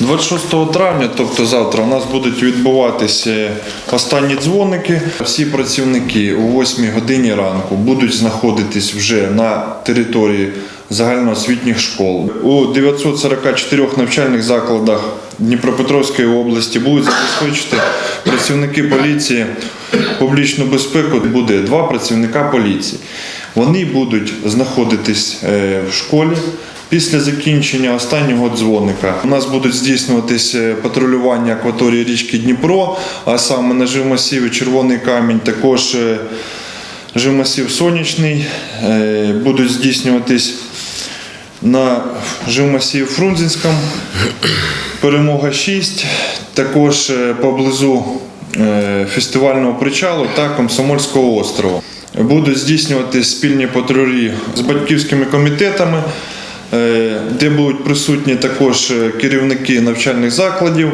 26 травня, тобто завтра, у нас будуть відбуватися останні дзвоники. Всі працівники о 8 годині ранку будуть знаходитись вже на території загальноосвітніх школ. У 944 навчальних закладах Дніпропетровської області будуть забезпечити працівники поліції публічну безпеку. Буде два працівника поліції. Вони будуть знаходитись е, в школі. Після закінчення останнього дзвоника у нас будуть здійснюватись патрулювання акваторії річки Дніпро, а саме на живмасіві Червоний камінь, також е, живмасів Сонячний, е, будуть здійснюватись на живмасів Фрунзенському, перемога 6, також е, поблизу фестивального причалу та Комсомольського острова. Будуть здійснювати спільні патрулі з батьківськими комітетами, де будуть присутні також е, керівники навчальних закладів.